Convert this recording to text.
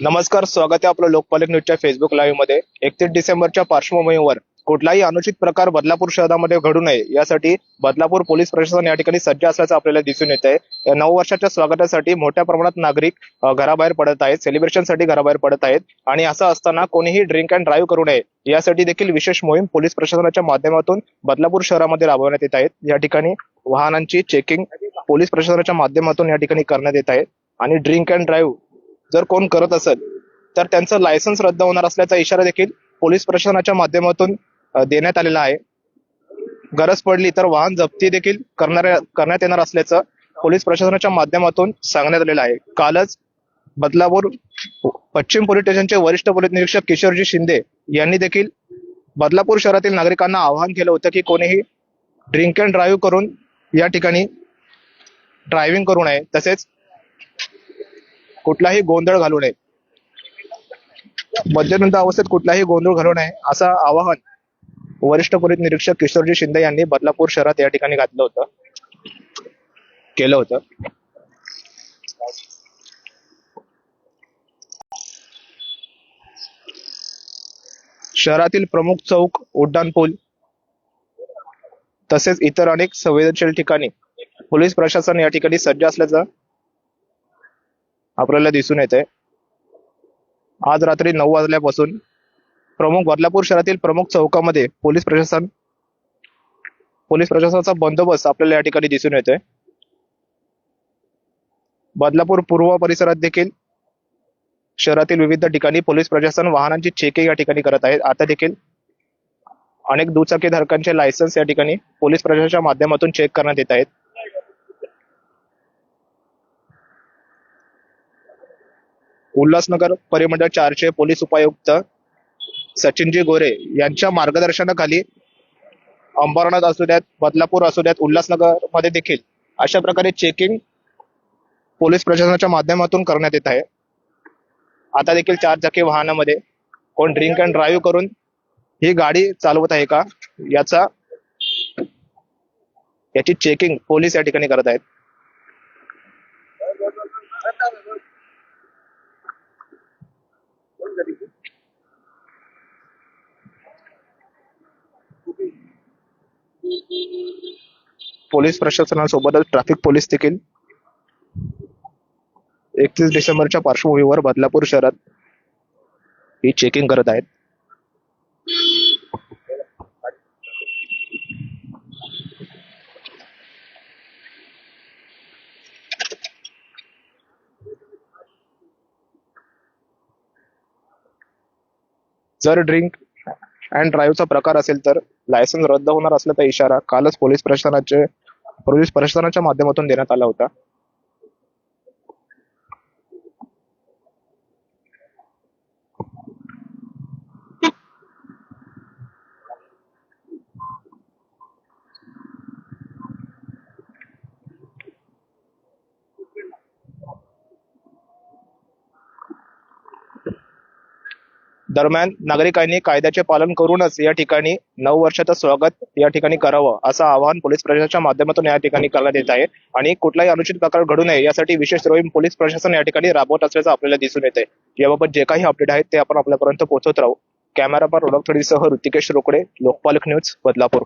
नमस्कार स्वागत आहे आपलं लोकपालक न्यूजच्या फेसबुक लाईव्हमध्ये. एकतीस डिसेंबरच्या पार्श्वभूमीवर कुठलाही अनुचित प्रकार बदलापूर शहरामध्ये घडू नये यासाठी बदलापूर पोलीस प्रशासन या ठिकाणी सज्ज असल्याचं आपल्याला दिसून येत आहे नऊ वर्षाच्या स्वागतासाठी मोठ्या प्रमाणात नागरिक घराबाहेर पडत आहेत सेलिब्रेशनसाठी घराबाहेर पडत आहेत. आणि असं असताना कोणीही ड्रिंक अँड ड्राईव्ह करू नये यासाठी देखील विशेष मोहीम पोलीस प्रशासनाच्या माध्यमातून बदलापूर शहरामध्ये राबवण्यात येत आहेत. या ठिकाणी वाहनांची चेकिंग पोलीस प्रशासनाच्या माध्यमातून या ठिकाणी करण्यात येत आहे. आणि ड्रिंक अँड ड्राईव्ह जर कोण करत असेल तर त्यांचं लायसन्स रद्द होणार असल्याचा इशारा देखील पोलीस प्रशासनाच्या माध्यमातून देण्यात आलेला आहे. गरज पडली तर वाहन जप्ती देखील करणाऱ्या करण्यात येणार असल्याचं पोलीस प्रशासनाच्या माध्यमातून सांगण्यात आलेलं आहे. कालच बदलापूर पश्चिम पोलीस स्टेशनचे वरिष्ठ पोलीस निरीक्षक किशोरजी शिंदे यांनी देखील बदलापूर शहरातील नागरिकांना आवाहन केलं होतं की कोणीही ड्रिंक अँड ड्राईव्ह करून या ठिकाणी ड्रायव्हिंग करू नये. तसेच कुठलाही गोंधळ घालू नये. मध्यनंद अवस्थेत कुठलाही गोंधळ घालू नये असं आवाहन वरिष्ठ पोलीस निरीक्षक किशोरजी शिंदे यांनी बदलापूर शहरात या ठिकाणी घातलं होतं. केलं होतं. शहरातील प्रमुख चौक उड्डाण पूल तसेच इतर अनेक संवेदनशील ठिकाणी पोलीस प्रशासन या ठिकाणी सज्ज असल्याचं आपल्याला दिसून येते आज रात्री नऊ वाजल्यापासून प्रमुख बदलापूर शहरातील प्रमुख चौकामध्ये पोलीस प्रशासन पोलीस प्रशासनाचा बंदोबस्त आपल्याला या ठिकाणी दिसून येतोय. बदलापूर पूर्व परिसरात देखील शहरातील विविध ठिकाणी पोलीस प्रशासन वाहनांची चेकिंग या ठिकाणी करत आहेत. आता देखील अनेक दुचाकी धारकांचे लायसन्स या ठिकाणी पोलीस प्रशासनाच्या माध्यमातून चेक करण्यात येत आहेत. उल्हासनगर परिमंडळ चारचे पोलीस उपायुक्त सचिनजी गोरे यांच्या मार्गदर्शनाखाली अंबरनाथ असू द्यात बदलापूर असू द्यात उल्हासनगरमध्ये देखील अशा प्रकारे चेकिंग पोलीस प्रशासनाच्या माध्यमातून करण्यात येत आहे. आता देखील चार चाकी वाहनामध्ये कोण ड्रिंक अँड ड्राईव्ह करून ही गाडी चालवत आहे का? याचा याची चेकिंग पोलीस या ठिकाणी करत आहेत. पोलीस प्रशासनासोबतच ट्रॅफिक पोलीस देखील एकतीस डिसेंबरच्या पार्श्वभूमीवर बदलापूर शहरात ही चेकिंग करत आहेत. जर ड्रिंक अँड ड्राईव्हचा प्रकार असेल तर लायसन्स रद्द होणार असल्याचा इशारा कालच पोलीस प्रशासनाचे पोलीस प्रशासनाच्या माध्यमातून देण्यात आला होता. दरम्यान नागरिकांनी कायद्याचे पालन करूनच या ठिकाणी नऊ वर्षाचं स्वागत या ठिकाणी करावं असं आवाहन पोलीस प्रशासनाच्या माध्यमातून या ठिकाणी करण्यात येत आहे. आणि कुठलाही अनुचित प्रकार घडू नये यासाठी विशेष मोहीम पोलीस प्रशासन या ठिकाणी राबवत असल्याचं आपल्याला दिसून येत आहे याबाबत जे काही अपडेट आहेत ते आपण आपल्यापर्यंत पोहोचवत राहू. कॅमेरा पर ओळख सह ऋतिकेश रोकडे लोकपालक न्यूज बदलापूर.